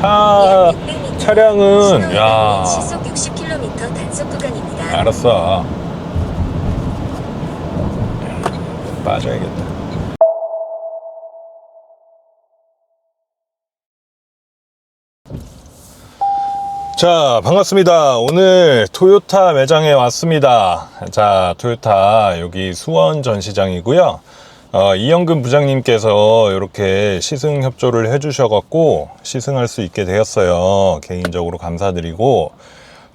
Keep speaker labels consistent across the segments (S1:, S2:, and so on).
S1: 차 차량은 야
S2: 시속 60km 단속 구간입니다.
S1: 알았어. 빠져야겠다. 자, 반갑습니다. 오늘 토요타 매장에 왔습니다. 자, 토요타 여기 수원 전시장이고요. 어, 이영근 부장님께서 이렇게 시승 협조를 해주셔갖고 시승할 수 있게 되었어요. 개인적으로 감사드리고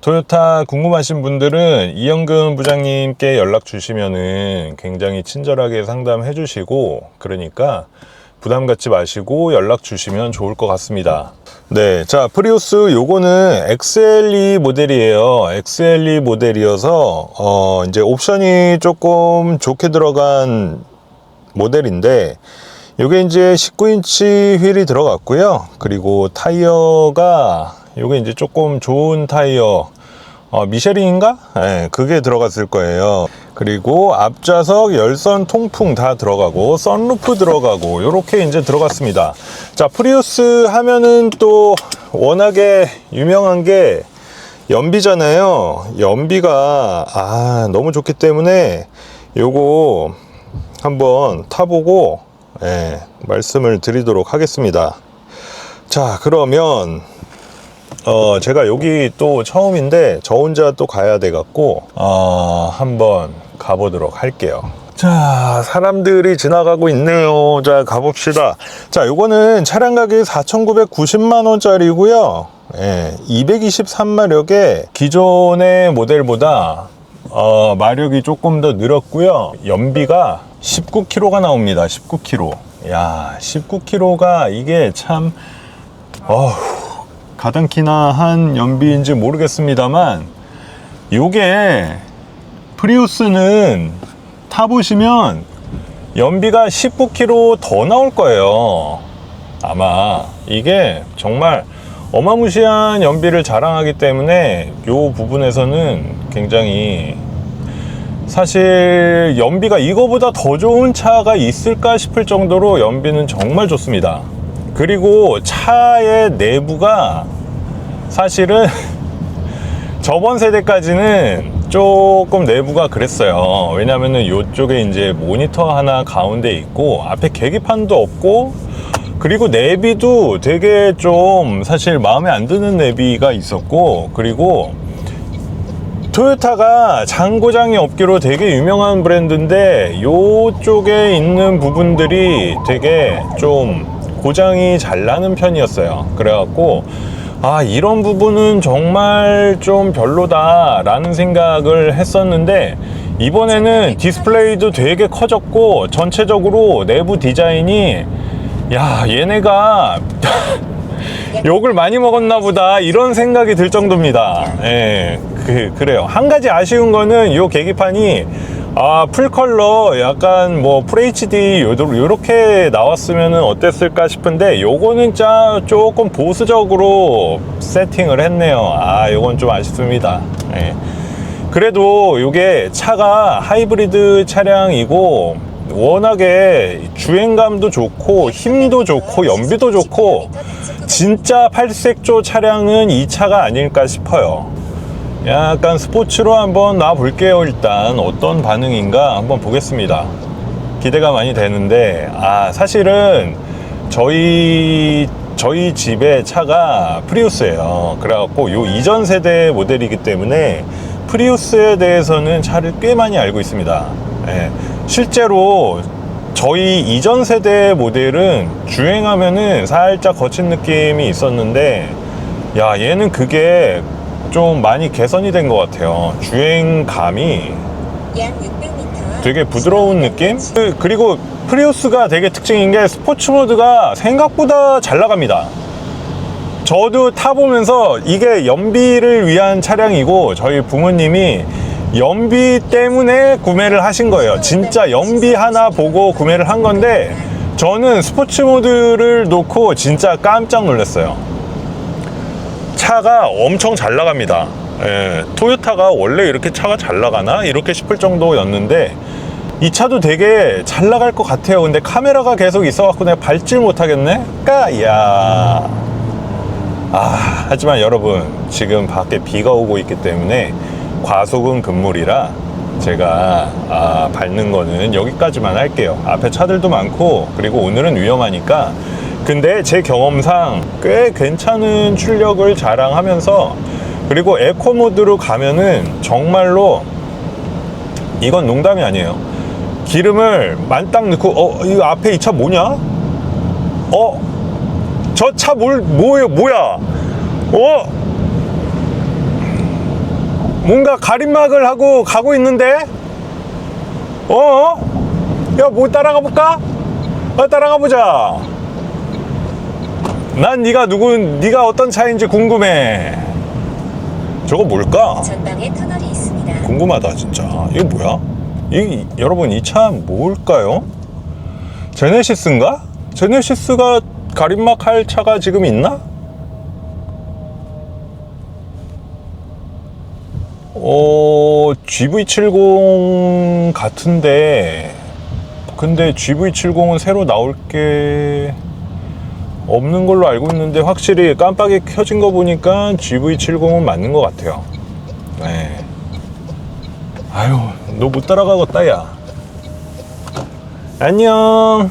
S1: 토요타 궁금하신 분들은 이영근 부장님께 연락 주시면은 굉장히 친절하게 상담해 주시고 그러니까 부담 갖지 마시고 연락 주시면 좋을 것 같습니다. 네, 자 프리우스 요거는 XLE 모델이에요. XLE 모델이어서 어 이제 옵션이 조금 좋게 들어간 모델인데 요게 이제 19인치 휠이 들어갔고요. 그리고 타이어가 요게 이제 조금 좋은 타이어 어, 미쉐린인가? 예, 그게 들어갔을 거예요. 그리고 앞좌석 열선 통풍 다 들어가고 썬루프 들어가고 요렇게 이제 들어갔습니다. 자, 프리우스 하면은 또 워낙에 유명한 게 연비잖아요. 연비가 아, 너무 좋기 때문에 요거 한번 타보고 예, 말씀을 드리도록 하겠습니다. 자, 그러면 어, 제가 여기 또 처음인데 저 혼자 또 가야 돼 갖고 어, 한번 가보도록 할게요. 자, 사람들이 지나가고 있네요. 자, 가봅시다. 자, 요거는 차량 가격이 4,990만 원짜리고요. 예, 223마력에 기존의 모델보다 어, 마력이 조금 더 늘었고요. 연비가 19km가 나옵니다. 19km. 야, 19km가 이게 참 어휴, 가당키나 한 연비인지 모르겠습니다만 요게 프리우스는 타 보시면 연비가 19km 더 나올 거예요 아마 이게 정말 어마무시한 연비를 자랑하기 때문에 요 부분에서는 굉장히 사실 연비가 이거보다 더 좋은 차가 있을까 싶을 정도로 연비는 정말 좋습니다. 그리고 차의 내부가 사실은 저번 세대까지는 조금 내부가 그랬어요. 왜냐면은 이쪽에 이제 모니터 하나 가운데 있고 앞에 계기판도 없고 그리고 내비도 되게 좀 사실 마음에 안 드는 내비가 있었고 그리고 토요타가 장고장이 없기로 되게 유명한 브랜드인데 요쪽에 있는 부분들이 되게 좀 고장이 잘 나는 편이었어요 그래갖고 아 이런 부분은 정말 좀 별로다 라는 생각을 했었는데 이번에는 디스플레이도 되게 커졌고 전체적으로 내부 디자인이 야 얘네가 욕을 많이 먹었나 보다 이런 생각이 들 정도입니다. 예, 그, 그래요. 한 가지 아쉬운 거는 이 계기판이 아, 풀컬러 약간 뭐 FHD 요렇게 나왔으면 어땠을까 싶은데 요거는 짜 조금 보수적으로 세팅을 했네요. 아, 요건 좀 아쉽습니다. 예. 그래도 요게 차가 하이브리드 차량이고 워낙에 주행감도 좋고 힘도 좋고 연비도 좋고 진짜 팔색조 차량은 이 차가 아닐까 싶어요. 약간 스포츠로 한번 놔 볼게요. 일단 어떤 반응인가 한번 보겠습니다. 기대가 많이 되는데 아 사실은 저희 저희 집에 차가 프리우스예요. 그래갖고 요 이전 세대 모델이기 때문에 프리우스에 대해서는 차를 꽤 많이 알고 있습니다. 예, 실제로 저희 이전 세대 모델은 주행하면은 살짝 거친 느낌이 있었는데 야 얘는 그게 좀 많이 개선이 된 것 같아요. 주행감이
S2: 약 600m
S1: 되게 부드러운 느낌? 그- 그리고 프리우스가 되게 특징인 게 스포츠 모드가 생각보다 잘 나갑니다. 저도 타보면서 이게 연비를 위한 차량이고 저희 부모님이 연비 때문에 구매를 하신 거예요. 진짜 연비 하나 보고 구매를 한 건데 저는 스포츠 모드를 놓고 진짜 깜짝 놀랐어요. 차가 엄청 잘 나갑니다. 예, 토요타가 원래 이렇게 차가 잘 나가나? 이렇게 싶을 정도였는데 이 차도 되게 잘 나갈 것 같아요. 근데 카메라가 계속 있어갖고 내가 밟질 못하겠네? 까야. 아, 하지만 여러분, 지금 밖에 비가 오고 있기 때문에 과속은 금물이라 제가 아, 밟는 거는 여기까지만 할게요. 앞에 차들도 많고, 그리고 오늘은 위험하니까. 근데 제 경험상 꽤 괜찮은 출력을 자랑하면서, 그리고 에코 모드로 가면은 정말로 이건 농담이 아니에요. 기름을 만땅 넣고, 어, 이거 앞에 이 차 뭐냐? 어, 저 차 뭘, 뭐예요, 뭐야? 어? 뭔가 가림막을 하고 가고 있는데? 어? 야, 뭐 따라가 볼까? 어, 따라가 보자. 난 네가 누구, 네가 어떤 차인지 궁금해. 저거 뭘까?
S2: 전방에 터널이 있습니다.
S1: 궁금하다 진짜 이게 뭐야? 이 여러분 이 차 뭘까요? 제네시스인가? 제네시스가 가림막 할 차가 지금 있나? 어 GV70 같은데 근데 GV70은 새로 나올 게 없는 걸로 알고 있는데 확실히 깜빡이 켜진 거 보니까 GV70은 맞는 것 같아요. 네. 아유, 너 못 따라가겠다, 야. 안녕.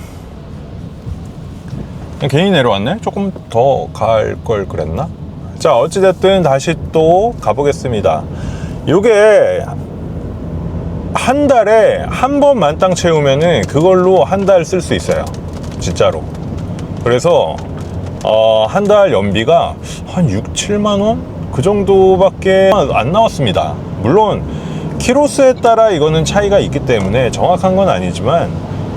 S1: 괜히 내려왔네? 조금 더 갈 걸 그랬나? 자, 어찌됐든 다시 또 가보겠습니다. 요게 한 달에 한 번 만땅 채우면은 그걸로 한 달 쓸 수 있어요. 진짜로. 그래서 어, 한 달 연비가 한 6, 7만 원? 그 정도밖에 안 나왔습니다. 물론 키로수에 따라 이거는 차이가 있기 때문에 정확한 건 아니지만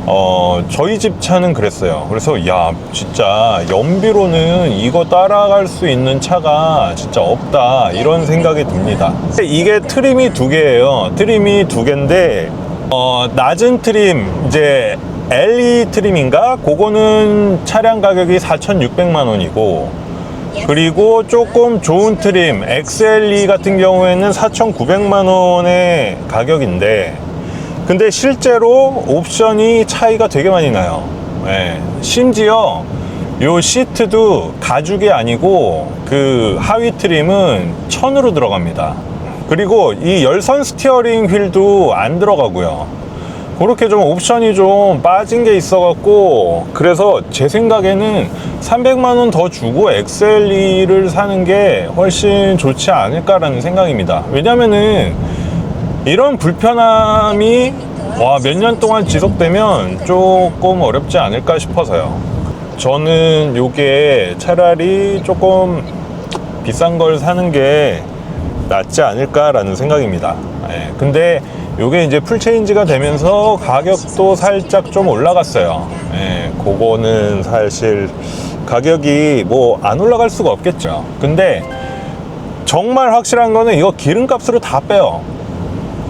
S1: 어, 저희 집 차는 그랬어요. 그래서 야, 진짜 연비로는 이거 따라갈 수 있는 차가 진짜 없다. 이런 생각이 듭니다. 이게 트림이 두 개예요. 트림이 두 개인데 어, 낮은 트림 이제 LE 트림인가? 그거는 차량 가격이 4,600만 원이고 그리고 조금 좋은 트림 XLE 같은 경우에는 4,900만 원의 가격인데 근데 실제로 옵션이 차이가 되게 많이 나요. 예. 심지어 요 시트도 가죽이 아니고 그 하위 트림은 천으로 들어갑니다. 그리고 이 열선 스티어링 휠도 안 들어가고요. 그렇게 좀 옵션이 좀 빠진 게 있어갖고 그래서 제 생각에는 300만 원 더 주고 XLE를 사는 게 훨씬 좋지 않을까라는 생각입니다. 왜냐면은 이런 불편함이 와 몇 년 동안 지속되면 조금 어렵지 않을까 싶어서요. 저는 요게 차라리 조금 비싼 걸 사는 게 낫지 않을까라는 생각입니다. 예, 근데 요게 이제 풀체인지가 되면서 가격도 살짝 좀 올라갔어요. 예, 그거는 사실 가격이 뭐 안 올라갈 수가 없겠죠. 근데 정말 확실한 거는 이거 기름값으로 다 빼요.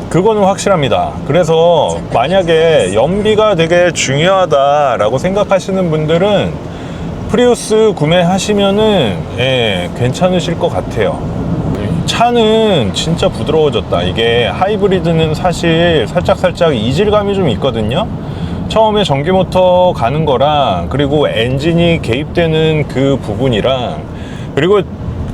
S1: 그거는 확실합니다. 그래서 만약에 연비가 되게 중요하다라고 생각하시는 분들은 프리우스 구매하시면은 예, 괜찮으실 것 같아요. 차는 진짜 부드러워졌다. 이게 하이브리드는 사실 살짝살짝 이질감이 좀 있거든요. 처음에 전기 모터 가는 거랑 그리고 엔진이 개입되는 그 부분이랑 그리고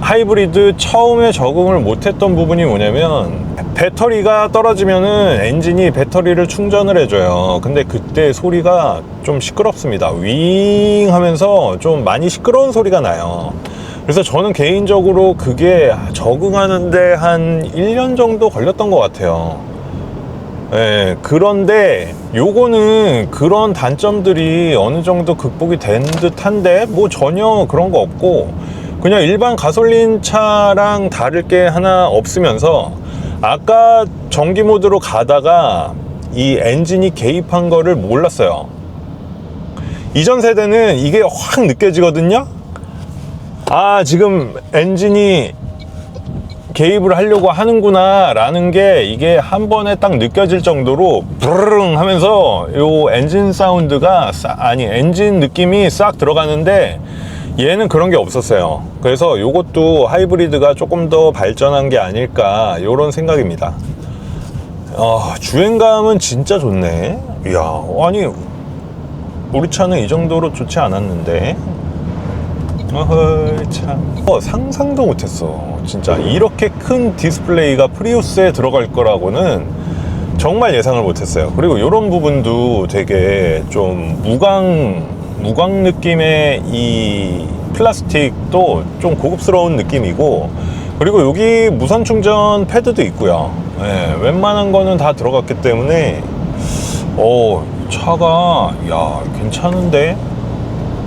S1: 하이브리드 처음에 적응을 못했던 부분이 뭐냐면 배터리가 떨어지면은 엔진이 배터리를 충전을 해줘요. 근데 그때 소리가 좀 시끄럽습니다. 윙 하면서 좀 많이 시끄러운 소리가 나요. 그래서 저는 개인적으로 그게 적응하는데 한 1년 정도 걸렸던 것 같아요. 예, 그런데 요거는 그런 단점들이 어느 정도 극복이 된 듯한데 뭐 전혀 그런 거 없고 그냥 일반 가솔린 차랑 다를 게 하나 없으면서 아까 전기 모드로 가다가 이 엔진이 개입한 거를 몰랐어요. 이전 세대는 이게 확 느껴지거든요. 아, 지금 엔진이 개입을 하려고 하는구나 라는 게 이게 한 번에 딱 느껴질 정도로 부르릉 하면서 요 엔진 사운드가 싸- 아니 엔진 느낌이 싹 들어가는데 얘는 그런 게 없었어요. 그래서 요것도 하이브리드가 조금 더 발전한 게 아닐까 요런 생각입니다. 아, 주행감은 진짜 좋네. 이야 아니 우리 차는 이 정도로 좋지 않았는데 어허 참. 어, 상상도 못했어. 진짜 이렇게 큰 디스플레이가 프리우스에 들어갈 거라고는 정말 예상을 못했어요. 그리고 이런 부분도 되게 좀 무광 무광 느낌의 이 플라스틱도 좀 고급스러운 느낌이고 그리고 여기 무선 충전 패드도 있고요. 예, 웬만한 거는 다 들어갔기 때문에 어 차가 야 괜찮은데?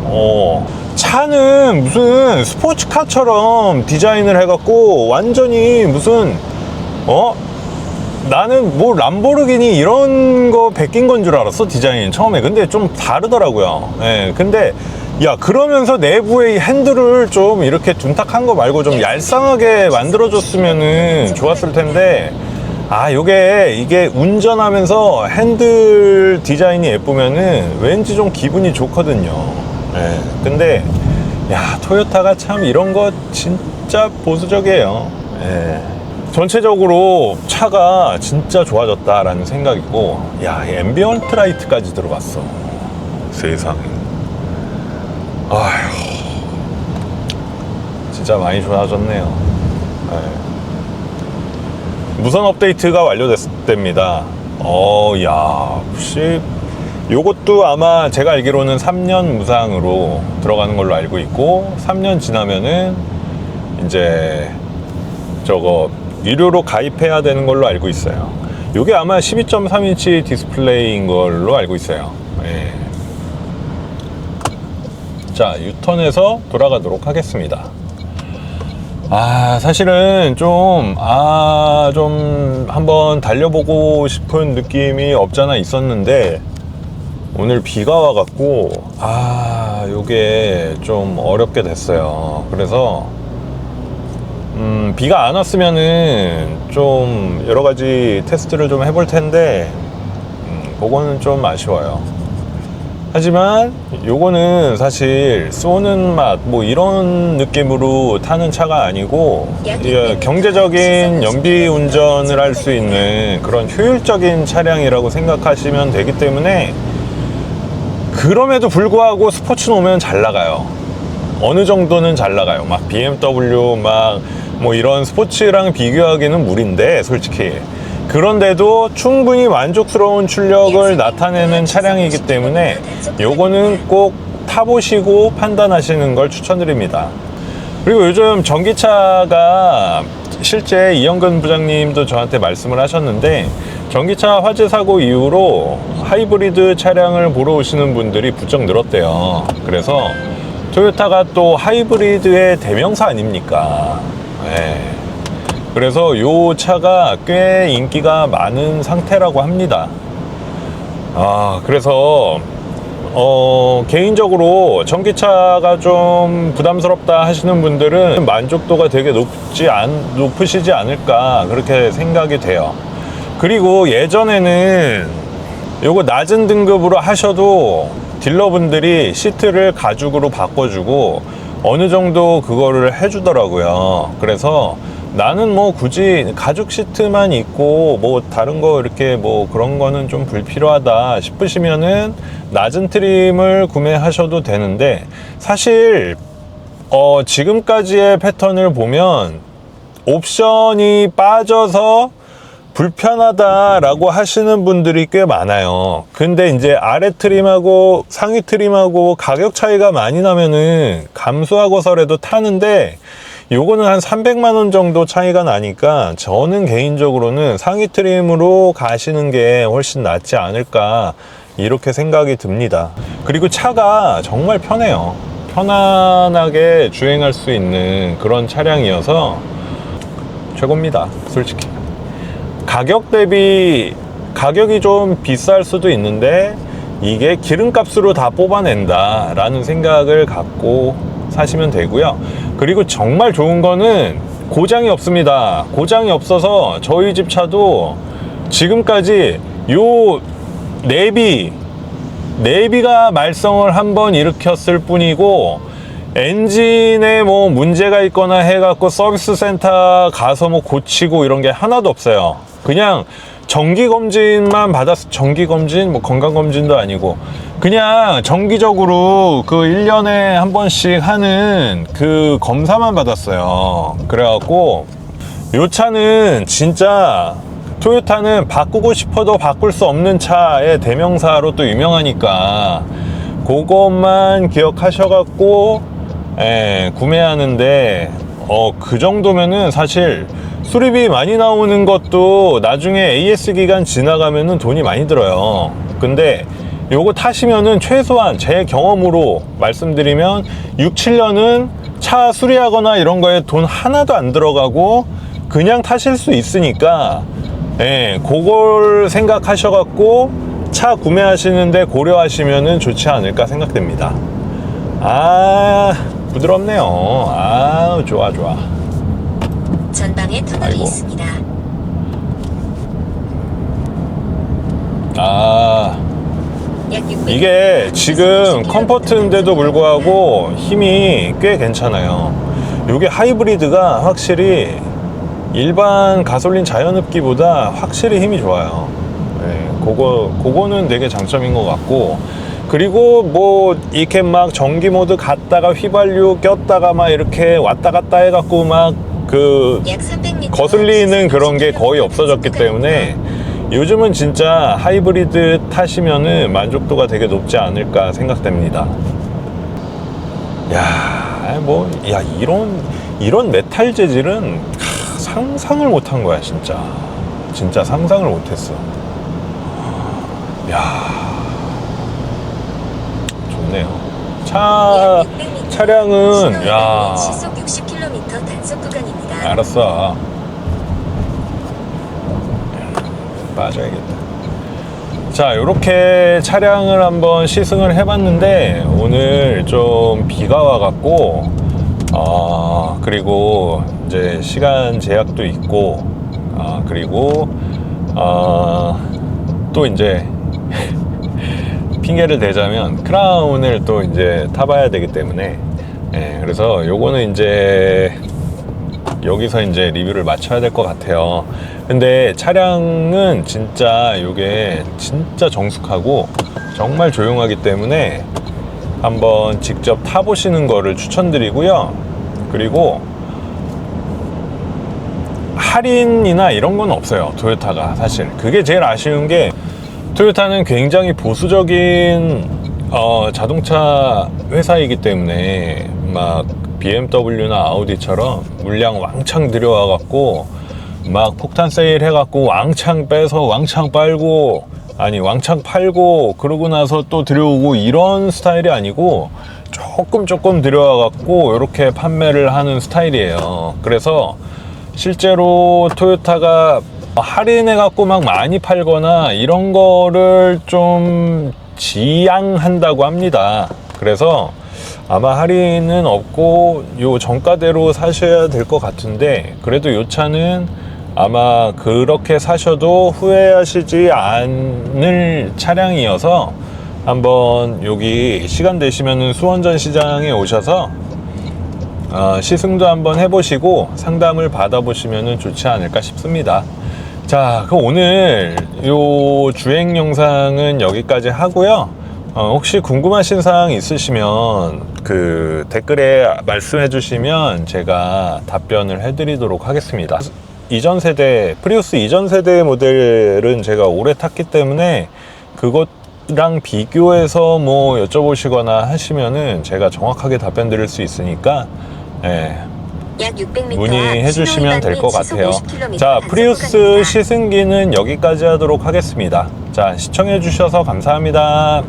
S1: 어, 차는 무슨 스포츠카처럼 디자인을 해갖고 완전히 무슨, 어? 나는 뭐 람보르기니 이런 거 베낀 건 줄 알았어, 디자인 처음에. 근데 좀 다르더라고요. 예, 근데, 야, 그러면서 내부의 이 핸들을 좀 이렇게 둔탁한 거 말고 좀 얄쌍하게 만들어 줬으면은 좋았을 텐데, 아, 요게, 이게 운전하면서 핸들 디자인이 예쁘면은 왠지 좀 기분이 좋거든요. 예. 근데, 야, 토요타가 참 이런 거 진짜 보수적이에요. 예. 전체적으로 차가 진짜 좋아졌다라는 생각이고, 야, 이 앰비언트 라이트까지 들어갔어. 세상에. 아휴. 진짜 많이 좋아졌네요. 예. 무선 업데이트가 완료됐답니다. 어, 야, 혹시 요것도 아마 제가 알기로는 3년 무상으로 들어가는 걸로 알고 있고 3년 지나면은 이제 저거 유료로 가입해야 되는 걸로 알고 있어요. 요게 아마 12.3인치 디스플레이인 걸로 알고 있어요. 예. 자, 유턴해서 돌아가도록 하겠습니다. 아, 사실은 좀, 아, 좀 한번 달려보고 싶은 느낌이 없잖아 있었는데, 오늘 비가 와갖고, 아, 요게 좀 어렵게 됐어요. 그래서, 음, 비가 안 왔으면은 좀 여러 가지 테스트를 좀 해볼 텐데, 음, 그거는 좀 아쉬워요. 하지만 요거는 사실 쏘는 맛 뭐 이런 느낌으로 타는 차가 아니고 예, 경제적인 연비 운전을 할 수 있는 그런 효율적인 차량이라고 생각하시면 되기 때문에 그럼에도 불구하고 스포츠 놓으면 잘 나가요. 어느 정도는 잘 나가요. 막 BMW 막 뭐 이런 스포츠랑 비교하기는 무리인데 솔직히 그런데도 충분히 만족스러운 출력을 나타내는 차량이기 때문에 요거는 꼭 타보시고 판단하시는 걸 추천드립니다. 그리고 요즘 전기차가 실제 이영근 부장님도 저한테 말씀을 하셨는데 전기차 화재 사고 이후로 하이브리드 차량을 보러 오시는 분들이 부쩍 늘었대요. 그래서 토요타가 또 하이브리드의 대명사 아닙니까? 네. 그래서 요 차가 꽤 인기가 많은 상태라고 합니다. 아, 그래서 어, 개인적으로 전기차가 좀 부담스럽다 하시는 분들은 만족도가 되게 높지 않, 높으시지 않을까 그렇게 생각이 돼요. 그리고 예전에는 요거 낮은 등급으로 하셔도 딜러분들이 시트를 가죽으로 바꿔주고 어느 정도 그거를 해주더라고요. 그래서 나는 뭐 굳이 가죽 시트만 있고 뭐 다른 거 이렇게 뭐 그런 거는 좀 불필요하다 싶으시면은 낮은 트림을 구매하셔도 되는데 사실 어 지금까지의 패턴을 보면 옵션이 빠져서 불편하다라고 하시는 분들이 꽤 많아요. 근데 이제 아래 트림하고 상위 트림하고 가격 차이가 많이 나면은 감수하고서라도 타는데 요거는 한 300만 원 정도 차이가 나니까 저는 개인적으로는 상위 트림으로 가시는 게 훨씬 낫지 않을까 이렇게 생각이 듭니다. 그리고 차가 정말 편해요. 편안하게 주행할 수 있는 그런 차량이어서 최고입니다. 솔직히. 가격 대비 가격이 좀 비쌀 수도 있는데 이게 기름값으로 다 뽑아낸다 라는 생각을 갖고 사시면 되고요 그리고 정말 좋은 거는 고장이 없습니다 고장이 없어서 저희 집 차도 지금까지 요 내비 내비가 말썽을 한번 일으켰을 뿐이고 엔진에 뭐 문제가 있거나 해갖고 서비스 센터 가서 뭐 고치고 이런 게 하나도 없어요. 그냥 정기 검진만 받았 정기 검진 뭐 건강 검진도 아니고 그냥 정기적으로 그 1년에 한 번씩 하는 그 검사만 받았어요. 그래갖고 요 차는 진짜 토요타는 바꾸고 싶어도 바꿀 수 없는 차의 대명사로 또 유명하니까 그것만 기억하셔갖고 예, 구매하는데 어, 그 정도면은 사실 수리비 많이 나오는 것도 나중에 AS 기간 지나가면은 돈이 많이 들어요. 근데 요거 타시면은 최소한 제 경험으로 말씀드리면 6, 7년은 차 수리하거나 이런 거에 돈 하나도 안 들어가고 그냥 타실 수 있으니까 예, 그걸 생각하셔 갖고 차 구매하시는데 고려하시면은 좋지 않을까 생각됩니다. 아, 부드럽네요. 아, 좋아, 좋아. 아이고.
S2: 있습니다.
S1: 아,
S2: 약 600m
S1: 이게 지금 컴포트인데도 불구하고 힘이 꽤 괜찮아요. 이게 하이브리드가 확실히 일반 가솔린 자연흡기보다 확실히 힘이 좋아요. 네, 그거, 그거는 되게 장점인 것 같고. 그리고 뭐, 이렇게 막 전기 모드 갔다가 휘발유 꼈다가 막 이렇게 왔다 갔다 해갖고 막
S2: 그약 300m
S1: 거슬리는 그런 게 거의 없어졌기 때문에 요즘은 진짜 하이브리드 타시면은 만족도가 되게 높지 않을까 생각됩니다. 야, 뭐, 야, 이런, 이런 메탈 재질은 하, 상상을 못한 거야, 진짜. 진짜 상상을 못 했어. 야, 좋네요. 차,
S2: 약 600m
S1: 차량은, 야.
S2: 시속 60km 단속 구간입니다.
S1: 알았어. 빠져야겠다. 자, 이렇게 차량을 한번 시승을 해봤는데 오늘 좀 비가 와갖고 어, 그리고 이제 시간 제약도 있고 아 그리고 어, 또 이제 핑계를 대자면 크라운을 또 이제 타봐야 되기 때문에 예, 그래서 요거는 이제 여기서 이제 리뷰를 마쳐야 될 것 같아요. 근데 차량은 진짜 이게 진짜 정숙하고 정말 조용하기 때문에 한번 직접 타보시는 거를 추천드리고요. 그리고 할인이나 이런 건 없어요. 토요타가 사실. 그게 제일 아쉬운 게 토요타는 굉장히 보수적인 어, 자동차 회사이기 때문에 막 BMW나 아우디처럼 물량 왕창 들여와 갖고 막 폭탄 세일 해갖고 왕창 빼서 왕창 빨고 아니 왕창 팔고 그러고 나서 또 들여오고 이런 스타일이 아니고 조금 조금 들여와 갖고 이렇게 판매를 하는 스타일이에요. 그래서 실제로 토요타가 할인해 갖고 막 많이 팔거나 이런 거를 좀 지양한다고 합니다. 그래서 아마 할인은 없고 요 정가대로 사셔야 될 것 같은데 그래도 요 차는 아마 그렇게 사셔도 후회하시지 않을 차량이어서 한번 여기 시간 되시면은 수원전 시장에 오셔서 어, 시승도 한번 해보시고 상담을 받아보시면 좋지 않을까 싶습니다. 자, 그럼 오늘 요 주행 영상은 여기까지 하고요. 어, 혹시 궁금하신 사항 있으시면 그 댓글에 말씀해 주시면 제가 답변을 해드리도록 하겠습니다. 이전 세대, 프리우스 이전 세대 모델은 제가 오래 탔기 때문에 그것랑 비교해서 뭐 여쭤보시거나 하시면은 제가 정확하게 답변 드릴 수 있으니까 예,
S2: 약 600m
S1: 문의해 주시면 될 것 같아요. 자, 프리우스 시승기는 여기까지 하도록 하겠습니다. 자, 시청해 주셔서 감사합니다.